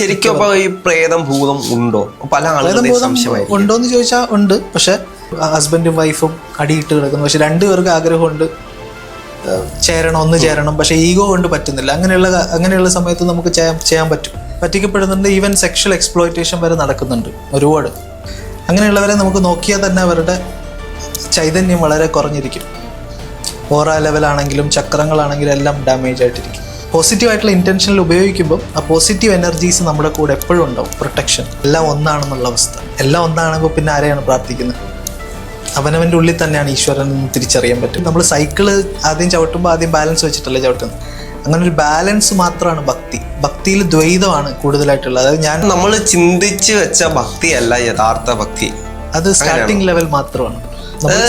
ശരിക്കും അപ്പൊ ഈ പ്രേതം ഭൂതം ഉണ്ടോ? പല ആളുകളും ആളുകളുടെ എന്ന് ചോദിച്ചാൽ ഉണ്ട്. പക്ഷെ ഹസ്ബൻഡും വൈഫും അടിയിട്ട് കിടക്കുന്നു. പക്ഷെ രണ്ടുപേർക്ക് ആഗ്രഹമുണ്ട്. ചേരണം ഒന്ന് ചേരണം. പക്ഷെ ഈഗോ കൊണ്ട് പറ്റുന്നില്ല. അങ്ങനെയുള്ള അങ്ങനെയുള്ള സമയത്ത് നമുക്ക് ചെയ്യാൻ ചെയ്യാൻ പറ്റും. പറ്റിക്കപ്പെടുന്നുണ്ട് ഈവൻ സെക്ഷൽ എക്സ്പ്ലോയിറ്റേഷൻ വരെ നടക്കുന്നുണ്ട് ഒരുപാട്. അങ്ങനെയുള്ളവരെ നമുക്ക് നോക്കിയാൽ തന്നെ അവരുടെ ചൈതന്യം വളരെ കുറഞ്ഞിരിക്കും. ഓറ ലെവലാണെങ്കിലും ചക്രങ്ങളാണെങ്കിലും എല്ലാം ഡാമേജ് ആയിട്ടിരിക്കും. പോസിറ്റീവ് ആയിട്ടുള്ള ഇന്റൻഷനിൽ ഉപയോഗിക്കുമ്പോൾ ആ പോസിറ്റീവ് എനർജീസ് നമ്മുടെ കൂടെ എപ്പോഴും ഉണ്ടാവും. പ്രൊട്ടക്ഷൻ എല്ലാം ഒന്നാണെന്നുള്ള അവസ്ഥ. എല്ലാം ഒന്നാണെങ്കിൽ പിന്നെ ആരെയാണ് പ്രാർത്ഥിക്കുന്നത് അവനവന്റെ ഉള്ളിൽ തന്നെയാണ് ഈശ്വരൻ തിരിച്ചറിയാൻ പറ്റും. നമ്മൾ സൈക്കിൾ ആദ്യം ചവിട്ടുമ്പോൾ ആദ്യം ബാലൻസ് വെച്ചിട്ടല്ലേ ചവിട്ടുന്നത് അങ്ങനെ ഒരു ബാലൻസ് മാത്രമാണ് ഭക്തി. ഭക്തിയിൽ ദ്വൈതമാണ് കൂടുതലായിട്ടുള്ളത്. അതായത് ഞാൻ നമ്മൾ ചിന്തിച്ച് വെച്ച ഭക്തി അല്ല യഥാർത്ഥ ഭക്തി. അത് സ്റ്റാർട്ടിംഗ് ലെവൽ മാത്രമാണ്.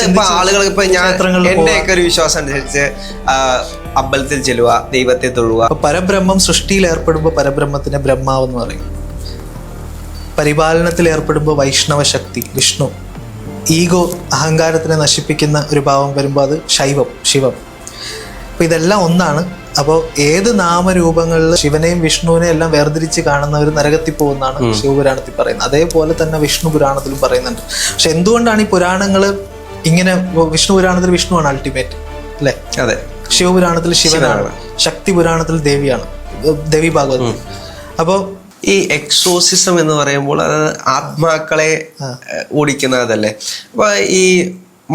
ഇപ്പൊ ആളുകൾ ഇപ്പൊ ഞാൻ എന്റെ ഒക്കെ ഒരു വിശ്വാസം അനുസരിച്ച് അമ്പലത്തിൽ ചെല്ലുക ദൈവത്തെ തൊഴുക. അപ്പൊ പരബ്രഹ്മം സൃഷ്ടിയിൽ ഏർപ്പെടുമ്പോൾ പരബ്രഹ്മത്തിനെ ബ്രഹ്മാവെന്ന് പറയും. പരിപാലനത്തിൽ ഏർപ്പെടുമ്പോൾ വൈഷ്ണവ ശക്തി വിഷ്ണു. ഈഗോ അഹങ്കാരത്തിനെ നശിപ്പിക്കുന്ന ഒരു ഭാവം വരുമ്പോൾ അത് ശൈവം ശിവം. അപ്പൊ ഇതെല്ലാം ഒന്നാണ്. അപ്പോൾ ഏത് നാമരൂപങ്ങളിൽ ശിവനെയും വിഷ്ണുവിനെയും എല്ലാം വേർതിരിച്ച് കാണുന്നവർ നരകത്തിൽ പോകുന്നതാണ് ശിവപുരാണത്തിൽ പറയുന്നത്. അതേപോലെ തന്നെ വിഷ്ണു പുരാണത്തിലും പറയുന്നുണ്ട്. പക്ഷെ എന്തുകൊണ്ടാണ് ഈ പുരാണങ്ങൾ ഇങ്ങനെ വിഷ്ണു പുരാണത്തിൽ വിഷ്ണുവാണ് അൾട്ടിമേറ്റ് അല്ലേ? അതെ. ശിവപുരാണത്തിൽ ശിവനാണ് ശക്തി പുരാണത്തിൽ ദേവിയാണ് ദേവി ഭാഗവതം അപ്പോൾ ഈ എക്സോസിസം എന്ന് പറയുമ്പോൾ അത് ആത്മാക്കളെ ഓടിക്കുന്നതല്ലേ? അപ്പൊ ഈ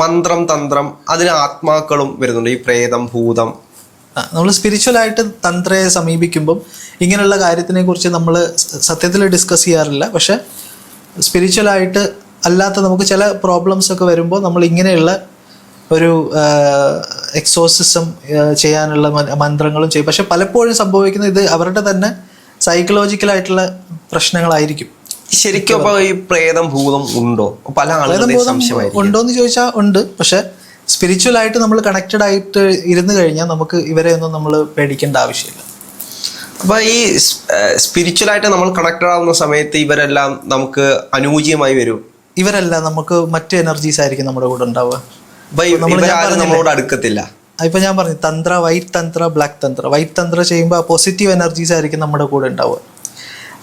മന്ത്രം തന്ത്രം അതിന് ആത്മാക്കളും വരുന്നുണ്ട്. ഈ പ്രേതം ഭൂതം. നമ്മൾ സ്പിരിച്വൽ ആയിട്ട് തന്ത്രയെ സമീപിക്കുമ്പം ഇങ്ങനെയുള്ള കാര്യത്തിനെ കുറിച്ച് നമ്മൾ സത്യത്തിൽ ഡിസ്കസ് ചെയ്യാറില്ല. പക്ഷെ സ്പിരിച്വൽ ആയിട്ട് അല്ലാത്ത നമുക്ക് ചില പ്രോബ്ലംസ് ഒക്കെ വരുമ്പോൾ നമ്മൾ ഇങ്ങനെയുള്ള ഒരു എക്സോസിസം ചെയ്യാനുള്ള മന്ത്രങ്ങളും ചെയ്യും. പക്ഷെ പലപ്പോഴും സംഭവിക്കുന്നത് ഇത് അവരുടെ തന്നെ സൈക്കോളജിക്കൽ ആയിട്ടുള്ള പ്രശ്നങ്ങളായിരിക്കും. ശരിക്കും അപ്പൊ ഈ പ്രേതം ഭൂതം ഉണ്ടോ? പല സംശയമായിരിക്കും. ഉണ്ടോന്ന് ചോദിച്ചാൽ ഉണ്ട്. പക്ഷെ സ്പിരിച്വൽ ആയിട്ട് നമ്മൾ കണക്റ്റഡ് ആയിട്ട് ഇരുന്ന് കഴിഞ്ഞാൽ നമുക്ക് ഇവരെ ഒന്നും നമ്മൾ പേടിക്കേണ്ട ആവശ്യമില്ല. അപ്പൊ ഈ സ്പിരിച്വൽ ആയിട്ട് നമ്മൾ കണക്റ്റഡ് ആവുന്ന സമയത്ത് ഇവരെല്ലാം നമുക്ക് അനുയോജ്യമായി വരും. ഇവരല്ല നമുക്ക് മറ്റ് എനർജീസ് ആയിരിക്കും നമ്മുടെ കൂടെ ഉണ്ടാവുക. നമ്മളോട് അടുക്കത്തില്ല. ഇപ്പൊ ഞാൻ പറഞ്ഞു തന്ത്ര വൈറ്റ് തന്ത്ര ബ്ലാക്ക് തന്ത്ര. വൈറ്റ് തന്ത്ര ചെയ്യുമ്പോൾ പോസിറ്റീവ് എനർജീസ് ആയിരിക്കും നമ്മുടെ കൂടെ ഉണ്ടാവുക.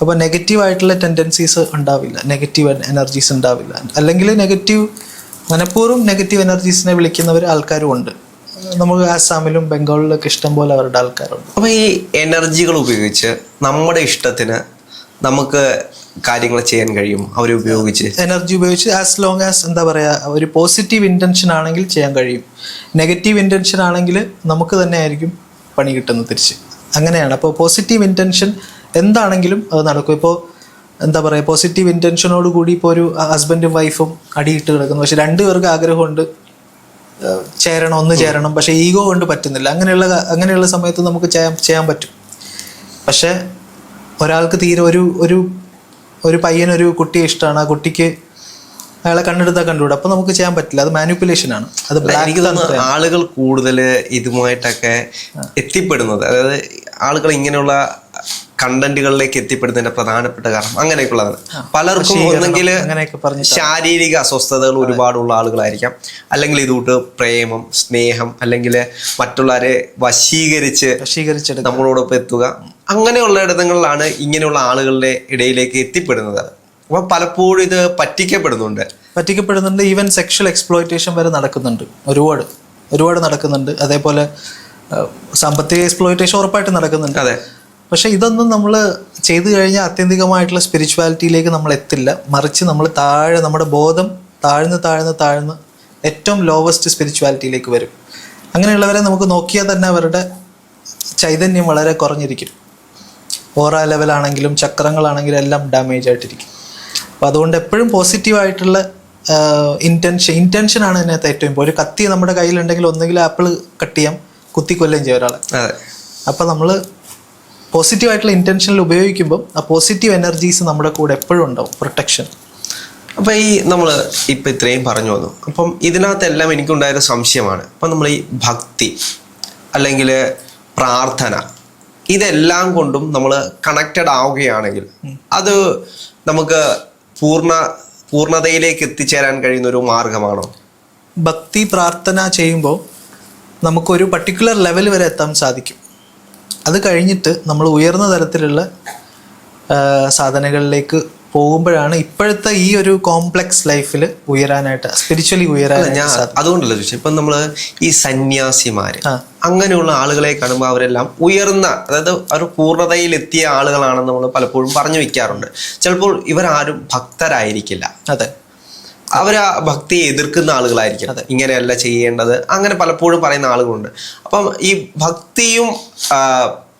അപ്പോൾ നെഗറ്റീവ് ആയിട്ടുള്ള ടെൻഡൻസീസ് ഉണ്ടാവില്ല. നെഗറ്റീവ് എനർജീസ് ഉണ്ടാവില്ല. അല്ലെങ്കിൽ നെഗറ്റീവ് മനഃപൂർവം നെഗറ്റീവ് എനർജീസിനെ വിളിക്കുന്നവർ ആൾക്കാരും ഉണ്ട്. നമുക്ക് ആസാമിലും ബംഗാളിലൊക്കെ ഇഷ്ടം പോലെ അവരുടെ ആൾക്കാരുണ്ട്. അപ്പൊ ഈ എനർജികൾ ഉപയോഗിച്ച് നമ്മുടെ ഇഷ്ടത്തിന് നമുക്ക് കാര്യങ്ങൾ ചെയ്യാൻ കഴിയും അവരെ ഉപയോഗിച്ച്. എനർജി ഉപയോഗിച്ച് ആസ് ലോങ് ആസ് എന്താ പറയുക ഒരു പോസിറ്റീവ് ഇന്റൻഷൻ ആണെങ്കിൽ ചെയ്യാൻ കഴിയും. നെഗറ്റീവ് ഇന്റൻഷൻ ആണെങ്കിൽ നമുക്ക് തന്നെ ആയിരിക്കും പണി കിട്ടുന്നത് തിരിച്ച്. അങ്ങനെയാണ്. അപ്പോൾ പോസിറ്റീവ് ഇന്റൻഷൻ എന്താണെങ്കിലും അത് നടക്കും. ഇപ്പോൾ എന്താ പറയുക പോസിറ്റീവ് ഇന്റൻഷനോട് കൂടി ഇപ്പോൾ ഒരു ഹസ്ബൻഡും വൈഫും അടിയിട്ട് കിടക്കുന്നു. പക്ഷെ രണ്ടുപേർക്ക് ആഗ്രഹമുണ്ട് ഏഹ് ചേരണം ഒന്ന് ചേരണം. പക്ഷേ ഈഗോ കൊണ്ട് പറ്റുന്നില്ല. അങ്ങനെയുള്ള അങ്ങനെയുള്ള സമയത്ത് നമുക്ക് ചെയ്യാൻ ചെയ്യാൻ പറ്റും. പക്ഷെ ഒരാൾക്ക് തീരെ ഒരു ഒരു ഒരു പയ്യനൊരു കുട്ടിയെ ഇഷ്ടമാണ് ആ കുട്ടിക്ക് അയാളെ കണ്ടെടുത്താൽ കണ്ടുകൂടെ. അപ്പൊ നമുക്ക് ചെയ്യാൻ പറ്റില്ല. അത് മാനിപ്പുലേഷൻ ആണ്. അത് എനിക്ക് തോന്നുന്നു ആളുകൾ കൂടുതൽ ഇതുമായിട്ടൊക്കെ എത്തിപ്പെടുന്നത്. അതായത് ആളുകൾ ഇങ്ങനെയുള്ള കണ്ടന്റുകളിലേക്ക് എത്തിപ്പെടുന്നതിന്റെ പ്രധാനപ്പെട്ട കാരണം അങ്ങനെയൊക്കെയുള്ളതാണ്. പലർക്കും ഒന്നെങ്കിൽ ശാരീരിക അസ്വസ്ഥതകൾ ഒരുപാടുള്ള ആളുകളായിരിക്കാം. അല്ലെങ്കിൽ ഇതുകൊണ്ട് പ്രേമം സ്നേഹം അല്ലെങ്കിൽ മറ്റുള്ളവരെ വശീകരിച്ച് വശീകരിച്ചെടുക്കും നമ്മളോടൊപ്പം എത്തുക. അങ്ങനെയുള്ള ഇടങ്ങളിലാണ് ഇങ്ങനെയുള്ള ആളുകളുടെ ഇടയിലേക്ക് എത്തിപ്പെടുന്നത്. അപ്പൊ പലപ്പോഴും ഇത് പറ്റിക്കപ്പെടുന്നുണ്ട്. പറ്റിക്കപ്പെടുന്നുണ്ട്. ഈവൻ സെക്ഷൽ എക്സ്പ്ലോയിറ്റേഷൻ വരെ നടക്കുന്നുണ്ട്. ഒരുപാട്. ഒരുപാട് നടക്കുന്നുണ്ട്. അതേപോലെ സാമ്പത്തിക എക്സ്പ്ലോയിറ്റേഷൻ ഉറപ്പായിട്ട് നടക്കുന്നുണ്ട്. അതെ. പക്ഷെ ഇതൊന്നും നമ്മൾ ചെയ്തു കഴിഞ്ഞാൽ ആത്യന്തികമായിട്ടുള്ള സ്പിരിച്വാലിറ്റിയിലേക്ക് നമ്മൾ എത്തില്ല. മറിച്ച് നമ്മൾ താഴെ നമ്മുടെ ബോധം താഴ്ന്ന് താഴ്ന്ന് താഴ്ന്ന് ഏറ്റവും ലോവസ്റ്റ് സ്പിരിച്വാലിറ്റിയിലേക്ക് വരും. അങ്ങനെയുള്ളവരെ നമുക്ക് നോക്കിയാൽ തന്നെ അവരുടെ ചൈതന്യം വളരെ കുറഞ്ഞിരിക്കും. ഓറ ലെവലാണെങ്കിലും ചക്രങ്ങളാണെങ്കിലും എല്ലാം ഡാമേജ് ആയിട്ടിരിക്കും. അപ്പോൾ അതുകൊണ്ട് എപ്പോഴും പോസിറ്റീവ് ആയിട്ടുള്ള ഇന്റൻഷൻ ആണ് അതിനകത്ത് ഏറ്റവും ഇപ്പോൾ ഒരു കത്തി നമ്മുടെ കയ്യിലുണ്ടെങ്കിൽ ഒന്നുകിൽ ആപ്പിൾ കട്ട് ചെയ്യാം കുത്തിക്കൊല്ലുകയും ചെയ്യും ഒരാളെ. അതെ. അപ്പോൾ നമ്മൾ പോസിറ്റീവ് ആയിട്ടുള്ള ഇന്റൻഷനിൽ ഉപയോഗിക്കുമ്പോൾ ആ പോസിറ്റീവ് എനർജീസ് നമ്മുടെ കൂടെ എപ്പോഴും ഉണ്ടാവും പ്രൊട്ടക്ഷൻ അപ്പോൾ ഈ നമ്മൾ ഇപ്പം ഇത്രയും പറഞ്ഞു വന്നു. അപ്പം ഇതിനകത്തെല്ലാം എനിക്കുണ്ടായ സംശയമാണ്. അപ്പം നമ്മൾ ഈ ഭക്തി അല്ലെങ്കിൽ പ്രാർത്ഥന ഇതെല്ലാം കൊണ്ടും നമ്മൾ കണക്റ്റഡ് ആവുകയാണെങ്കിൽ അത് നമുക്ക് പൂർണ പൂർണതയിലേക്ക് എത്തിച്ചേരാൻ കഴിയുന്ന ഒരു മാർഗമാണോ? ഭക്തി പ്രാർത്ഥന ചെയ്യുമ്പോൾ നമുക്കൊരു പർട്ടിക്കുലർ ലെവൽ വരെ എത്താൻ സാധിക്കും. അത് കഴിഞ്ഞിട്ട് നമ്മൾ ഉയർന്ന തരത്തിലുള്ള സാധനങ്ങളിലേക്ക് പോകുമ്പോഴാണ് ഇപ്പോഴത്തെ ഈ ഒരു കോംപ്ലക്സ് ലൈഫിൽ ഉയരാനായിട്ട് സ്പിരിച്വലി ഉയരാനായിട്ട് ഞാൻ അതുകൊണ്ടല്ല ചോദിച്ചു ഇപ്പം നമ്മൾ ഈ സന്യാസിമാര് അങ്ങനെയുള്ള ആളുകളെ കാണുമ്പോൾ അവരെല്ലാം ഉയർന്ന അതായത് ഒരു പൂർണതയിൽ എത്തിയ ആളുകളാണെന്ന് നമ്മൾ പലപ്പോഴും പറഞ്ഞു വെക്കാറുണ്ട്. ചിലപ്പോൾ ഇവരാരും ഭക്തരായിരിക്കില്ല. അതെ. അവർ ആ ഭക്തിയെ എതിർക്കുന്ന ആളുകളായിരിക്കും. ഇങ്ങനെയല്ല ചെയ്യേണ്ടത്. അങ്ങനെ പലപ്പോഴും പറയുന്ന ആളുകളുണ്ട്. അപ്പം ഈ ഭക്തിയും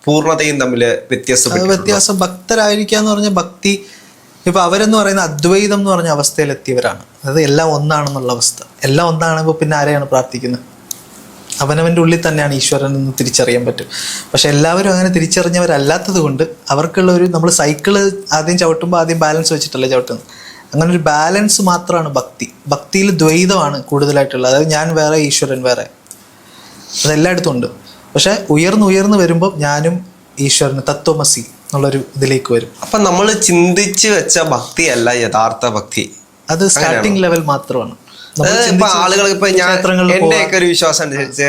പൂർണതയും തമ്മിൽ വ്യത്യാസം വ്യത്യാസം ഭക്തരായിരിക്കുക എന്ന് പറഞ്ഞ ഭക്തി ഇപ്പൊ അവരെന്ന് പറയുന്ന അദ്വൈതം എന്ന് പറഞ്ഞ അവസ്ഥയിലെത്തിയവരാണ്. അതായത് എല്ലാം ഒന്നാണെന്നുള്ള അവസ്ഥ. എല്ലാം ഒന്നാണെങ്കിൽ പിന്നെ ആരെയാണ് പ്രാർത്ഥിക്കുന്നത്? അവനവന്റെ ഉള്ളിൽ തന്നെയാണ് ഈശ്വരൻ എന്ന് തിരിച്ചറിയാൻ പറ്റും. പക്ഷെ എല്ലാവരും അങ്ങനെ തിരിച്ചറിഞ്ഞവരല്ലാത്തത് കൊണ്ട് അവർക്കുള്ള ഒരു നമ്മൾ സൈക്കിൾ ആദ്യം ചവിട്ടുമ്പോൾ ആദ്യം ബാലൻസ് വെച്ചിട്ടല്ലേ ചവിട്ടുന്നത്? അങ്ങനെ ഒരു ബാലൻസ് മാത്രമാണ് ഭക്തി. ഭക്തിയിൽ ദ്വൈതമാണ് കൂടുതലായിട്ടുള്ളത്. അതായത് ഞാൻ വേറെ ഈശ്വരൻ വേറെ. അതെല്ലായിടത്തും ഉണ്ട്. പക്ഷെ ഉയർന്നു ഉയർന്നു വരുമ്പോൾ ഞാനും ഈശ്വരന് തത്വമസി എന്നുള്ളൊരു ഇതിലേക്ക് വരും. അപ്പം നമ്മൾ ചിന്തിച്ച് വെച്ച ഭക്തി അല്ല യഥാർത്ഥ ഭക്തി. അത് സ്റ്റാർട്ടിംഗ് ലെവൽ മാത്രമാണ്. ഇപ്പൊ ആളുകൾ ഇപ്പൊ ഞാൻ എന്റെയൊക്കെ ഒരു വിശ്വാസം അനുസരിച്ച്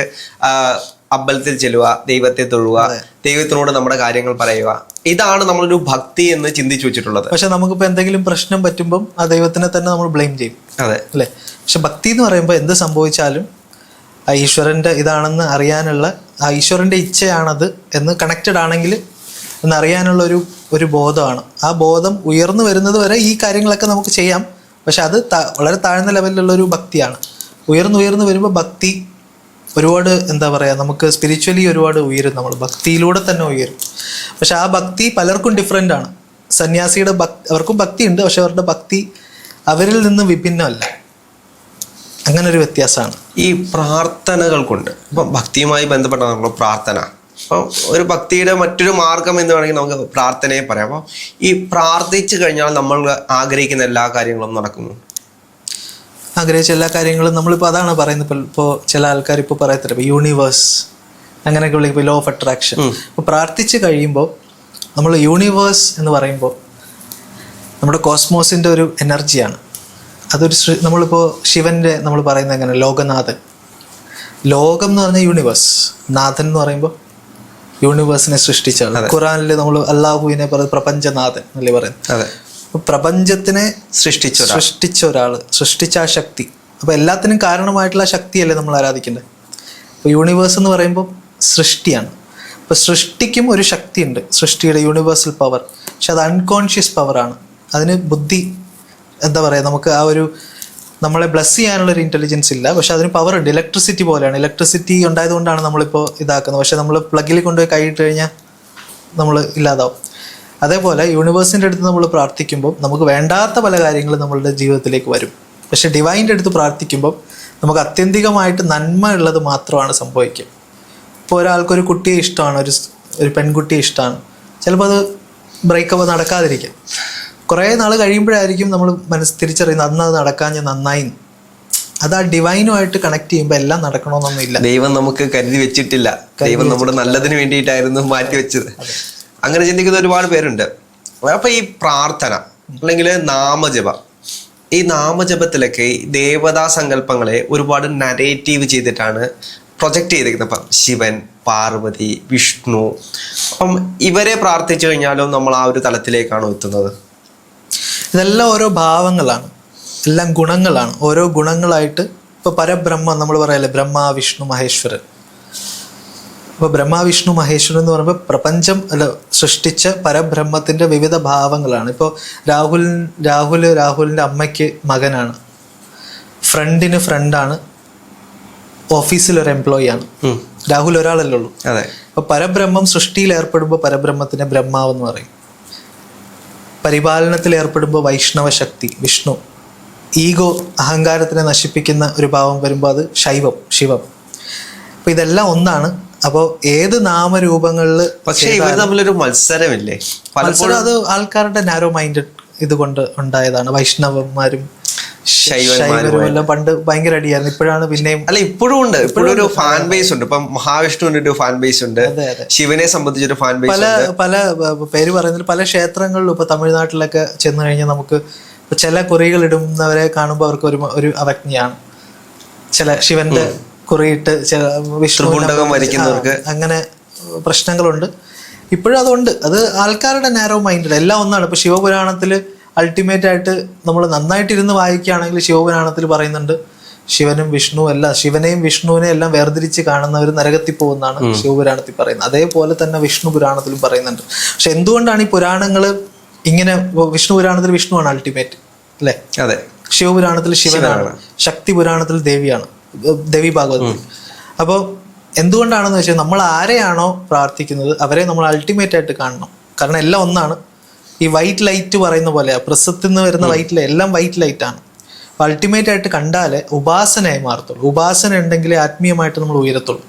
അമ്പലത്തിൽ ചെല്ലുക ദൈവത്തെ തൊഴുക ദൈവത്തിനോട് നമ്മുടെ കാര്യങ്ങൾ പറയുക ഇതാണ് നമ്മളൊരു ഭക്തി എന്ന് ചിന്തിച്ചു വെച്ചിട്ടുള്ളത്. പക്ഷെ നമുക്കിപ്പോൾ എന്തെങ്കിലും പ്രശ്നം പറ്റുമ്പം ആ ദൈവത്തിനെ തന്നെ നമ്മൾ ബ്ലെയിം ചെയ്യും. അതെ. അല്ലേ? പക്ഷെ ഭക്തി എന്ന് പറയുമ്പോൾ എന്ത് സംഭവിച്ചാലും ആ ഈശ്വരന്റെ ഇതാണെന്ന് അറിയാനുള്ള ആ ഈശ്വരന്റെ ഇച്ഛയാണത് എന്ന് കണക്റ്റഡ് ആണെങ്കിൽ എന്നറിയാനുള്ള ഒരു ഒരു ബോധമാണ്. ആ ബോധം ഉയർന്നു വരുന്നത് വരെ ഈ കാര്യങ്ങളൊക്കെ നമുക്ക് ചെയ്യാം. പക്ഷെ അത് വളരെ താഴ്ന്ന ലെവലിലുള്ള ഒരു ഭക്തിയാണ്. ഉയർന്നുയർന്നു ഉയർന്നു വരുമ്പോൾ ഭക്തി ഒരുപാട് എന്താ പറയുക നമുക്ക് സ്പിരിച്വലി ഒരുപാട് ഉയരും നമ്മൾ ഭക്തിയിലൂടെ തന്നെ ഉയരും. പക്ഷെ ആ ഭക്തി പലർക്കും ഡിഫറെന്റ് ആണ്. സന്യാസിയുടെ ഭക്തി അവർക്കും ഭക്തി ഉണ്ട് പക്ഷെ അവരുടെ ഭക്തി അവരിൽ നിന്ന് വിഭിന്നമല്ല. അങ്ങനെ ഒരു വ്യത്യാസമാണ്. ഈ പ്രാർത്ഥനകൾ കൊണ്ട് ഇപ്പം ഭക്തിയുമായി ബന്ധപ്പെട്ട നമ്മൾ പ്രാർത്ഥന. അപ്പോൾ ഒരു ഭക്തിയുടെ മറ്റൊരു മാർഗം എന്ന് വേണമെങ്കിൽ നമുക്ക് പ്രാർത്ഥനയെ പറയാം. അപ്പോൾ ഈ പ്രാർത്ഥിച്ചു കഴിഞ്ഞാൽ നമ്മൾ ആഗ്രഹിക്കുന്ന എല്ലാ കാര്യങ്ങളും നടക്കുന്നു. ആഗ്രഹിച്ച എല്ലാ കാര്യങ്ങളും നമ്മളിപ്പോൾ അതാണ് പറയുന്നത്. ഇപ്പോൾ ഇപ്പോൾ ചില ആൾക്കാർ ഇപ്പോൾ പറയത്തില്ല ഇപ്പോൾ യൂണിവേഴ്സ് അങ്ങനെയൊക്കെ വിളിക്കും ലോ ഓഫ് അട്രാക്ഷൻ അപ്പോൾ പ്രാർത്ഥിച്ച് കഴിയുമ്പോൾ നമ്മൾ യൂണിവേഴ്സ് എന്ന് പറയുമ്പോൾ നമ്മുടെ കോസ്മോസിന്റെ ഒരു എനർജിയാണ് അതൊരു ശ്രീ നമ്മളിപ്പോൾ ശിവന്റെ നമ്മൾ പറയുന്നത് എങ്ങനെ ലോകനാഥൻ. ലോകം എന്ന് പറഞ്ഞാൽ യൂണിവേഴ്സ് നാഥൻ എന്ന് പറയുമ്പോൾ യൂണിവേഴ്സിനെ സൃഷ്ടിച്ചാണ്. ഖുറാനിൽ നമ്മൾ അള്ളാഹുവിനെ പറയുന്നത് പ്രപഞ്ചനാഥൻ അല്ലേ പറയുന്നത്. പ്രപഞ്ചത്തിനെ സൃഷ്ടിച്ച സൃഷ്ടിച്ച ഒരാൾ സൃഷ്ടിച്ച ആ ശക്തി. അപ്പൊ എല്ലാത്തിനും കാരണമായിട്ടുള്ള ശക്തിയല്ലേ നമ്മൾ ആരാധിക്കേണ്ടത്? അപ്പോൾ യൂണിവേഴ്സ് എന്ന് പറയുമ്പോൾ സൃഷ്ടിയാണ്. അപ്പോൾ സൃഷ്ടിക്കും ഒരു ശക്തി ഉണ്ട് സൃഷ്ടിയുടെ യൂണിവേഴ്സൽ പവർ പക്ഷെ അത് അൺകോൺഷ്യസ് പവറാണ് അതിന് ബുദ്ധി എന്താ പറയുക നമുക്ക് ആ ഒരു നമ്മളെ ബ്ലസ് ചെയ്യാനുള്ളൊരു ഇന്റലിജൻസ് ഇല്ല. പക്ഷെ അതിന് പവർ ഉണ്ട്. ഇലക്ട്രിസിറ്റി പോലെയാണ്. ഇലക്ട്രിസിറ്റി ഉണ്ടായതുകൊണ്ടാണ് നമ്മളിപ്പോൾ ഇതാക്കുന്നത്. പക്ഷെ നമ്മൾ പ്ലഗിൽ കൊണ്ടുപോയി കൈയിട്ട് കഴിഞ്ഞാൽ നമ്മൾ ഇല്ലാതാവും. അതേപോലെ യൂണിവേഴ്സിന്റെ അടുത്ത് നമ്മൾ പ്രാർത്ഥിക്കുമ്പോൾ നമുക്ക് വേണ്ടാത്ത പല കാര്യങ്ങളും നമ്മളുടെ ജീവിതത്തിലേക്ക് വരും. പക്ഷെ ഡിവൈന്റെ അടുത്ത് പ്രാർത്ഥിക്കുമ്പോൾ നമുക്ക് അത്യന്തികമായിട്ട് നന്മ ഉള്ളത് മാത്രമാണ് സംഭവിക്കുക. ഇപ്പോൾ ഒരാൾക്കൊരു കുട്ടിയെ ഇഷ്ടമാണ് ഒരു ഒരു പെൺകുട്ടിയെ ഇഷ്ടമാണ്. ചിലപ്പോൾ അത് ബ്രേക്കപ്പ് നടക്കാതിരിക്കാം. കുറേ നാൾ കഴിയുമ്പോഴായിരിക്കും നമ്മൾ മനസ്സ് തിരിച്ചറിയുന്നത് അന്ന് അത് നടക്കാൻ ഞാൻ നന്നായി. അത് ആ ഡിവൈനുമായിട്ട് കണക്ട് ചെയ്യുമ്പോൾ എല്ലാം നടക്കണമെന്നൊന്നുമില്ല ദൈവം നമുക്ക് കരുതി വെച്ചിട്ടില്ല. ദൈവം നമ്മുടെ നല്ലതിന് വേണ്ടിയിട്ടായിരുന്നു മാറ്റി വെച്ചത്. അങ്ങനെ ചിന്തിക്കുന്ന ഒരുപാട് പേരുണ്ട്. അപ്പൊ ഈ പ്രാർത്ഥന അല്ലെങ്കിൽ നാമജപ ഈ നാമജപത്തിലൊക്കെ ദേവതാ സങ്കല്പങ്ങളെ ഒരുപാട് നരേറ്റീവ് ചെയ്തിട്ടാണ് പ്രൊജക്റ്റ് ചെയ്തിരിക്കുന്നത്. അപ്പം ശിവൻ പാർവതി വിഷ്ണു. അപ്പം ഇവരെ പ്രാർത്ഥിച്ചു കഴിഞ്ഞാലും നമ്മൾ ആ ഒരു തലത്തിലേക്കാണോ എത്തുന്നത്? ഇതെല്ലാം ഓരോ ഭാവങ്ങളാണ്. എല്ലാം ഗുണങ്ങളാണ്. ഓരോ ഗുണങ്ങളായിട്ട് ഇപ്പോൾ പരബ്രഹ്മ നമ്മൾ പറയല്ലേ ബ്രഹ്മ വിഷ്ണു മഹേശ്വരൻ. അപ്പോൾ ബ്രഹ്മ വിഷ്ണു മഹേശ്വരൻ എന്ന് പറയുമ്പോൾ പ്രപഞ്ചം അല്ല സൃഷ്ടിച്ച പരബ്രഹ്മത്തിന്റെ വിവിധ ഭാവങ്ങളാണ്. ഇപ്പോൾ രാഹുൽ രാഹുൽ രാഹുലിന്റെ അമ്മയ്ക്ക് മകനാണ്. ഫ്രണ്ടിന് ഫ്രണ്ടാണ്. ഓഫീസിൽ ഒരു എംപ്ലോയി ആണ് രാഹുൽ ഒരാളല്ലേ ഉള്ളൂ. അതെ. അപ്പോൾ പരബ്രഹ്മം സൃഷ്ടിയിൽ ഏർപ്പെടുമ്പോൾ പരബ്രഹ്മത്തിനെ ബ്രഹ്മാവ് എന്ന് പറയും. പരിപാലനത്തിൽ ഏർപ്പെടുമ്പോൾ വൈഷ്ണവ ശക്തി വിഷ്ണു. ഈഗോ അഹങ്കാരത്തിനെ നശിപ്പിക്കുന്ന ഒരു ഭാവം വരുമ്പോൾ അത് ശൈവം ശിവം. അപ്പൊ ഇതെല്ലാം ഒന്നാണ്. അപ്പോൾ ഏത് നാമരൂപങ്ങളിൽ പക്ഷേ ഇവർ തമ്മിലൊരു മത്സരമില്ലേ? മത്സരം അത് ആൾക്കാരുടെ നാരോ മൈൻഡഡ് ഇതുകൊണ്ട് ഉണ്ടായതാണ്. വൈഷ്ണവന്മാരും ശൈവന്മാരും പണ്ട് ഭയങ്കര അടിയായിരുന്നു. ഇപ്പോഴാണ് പിന്നെയും അല്ല ഇപ്പോഴും ഉണ്ട്. ഇപ്പോഴും ഒരു ഫാൻ ബേസ് ഉണ്ട്. ഇപ്പം മഹാവിഷ്ണുവിന്റെ ഒരു ഫാൻ ബേസ് ഉണ്ട്. ശിവനെ സംബന്ധിച്ചൊരു ഫാൻ ബേസ് പല പല പേര് പറയുന്നത് പല ക്ഷേത്രങ്ങളിലും ഇപ്പൊ തമിഴ്നാട്ടിലൊക്കെ ചെന്ന് കഴിഞ്ഞാൽ നമുക്ക് ചില കുറികൾ ഇടുന്നവരെ കാണുമ്പോൾ അവർക്ക് ഒരു ഒരു അവജ്ഞയാണ്. ചില ശിവന്റെ കുറിയിട്ട് വിഷ്ണുണ്ടകം വരയ്ക്കുന്നവർക്ക്. അങ്ങനെ പ്രശ്നങ്ങളുണ്ട്. ഇപ്പോഴും അതുണ്ട്. അത് ആൾക്കാരുടെ നാരോ മൈൻഡ് എല്ലാം ഒന്നാണ്. ഇപ്പൊ ശിവപുരാണത്തിൽ അൾട്ടിമേറ്റ് ആയിട്ട് നമ്മൾ നന്നായിട്ട് ഇരുന്ന് വായിക്കുകയാണെങ്കിൽ ശിവപുരാണത്തിൽ പറയുന്നുണ്ട് ശിവനും വിഷ്ണു എല്ലാം ശിവനെയും വിഷ്ണുവിനെയും എല്ലാം വേർതിരിച്ച് കാണുന്നവർ നരകത്തിൽ പോകുന്നതാണ് ശിവപുരാണത്തിൽ പറയുന്നത്. അതേപോലെ തന്നെ വിഷ്ണു പുരാണത്തിലും പറയുന്നുണ്ട്. പക്ഷെ എന്തുകൊണ്ടാണ് ഈ പുരാണങ്ങൾ ഇങ്ങനെ വിഷ്ണു പുരാണത്തിൽ വിഷ്ണുവാണ് അൾട്ടിമേറ്റ് അല്ലേ? അതെ. ശിവപുരാണത്തിൽ ശിവനാണ്. ശക്തി പുരാണത്തിൽ ദേവിയാണ്. ദേവി ഭാഗവതത്തിൽ അപ്പോൾ എന്തുകൊണ്ടാണെന്ന് വെച്ചാൽ നമ്മൾ ആരെയാണോ പ്രാർത്ഥിക്കുന്നത് അവരെ നമ്മൾ അൾട്ടിമേറ്റ് ആയിട്ട് കാണണം. കാരണം എല്ലാം ഒന്നാണ്. ഈ വൈറ്റ് ലൈറ്റ് പറയുന്ന പോലെ പ്രസത്തിൽ നിന്ന് വരുന്ന വൈറ്റ് ലൈറ്റ് എല്ലാം വൈറ്റ് ലൈറ്റ് ആണ്. അൾട്ടിമേറ്റ് ആയിട്ട് കണ്ടാലേ ഉപാസനയായി മാറത്തുള്ളൂ. ഉപാസന ഉണ്ടെങ്കിലേ ആത്മീയമായിട്ട് നമ്മൾ ഉയരത്തുള്ളൂ.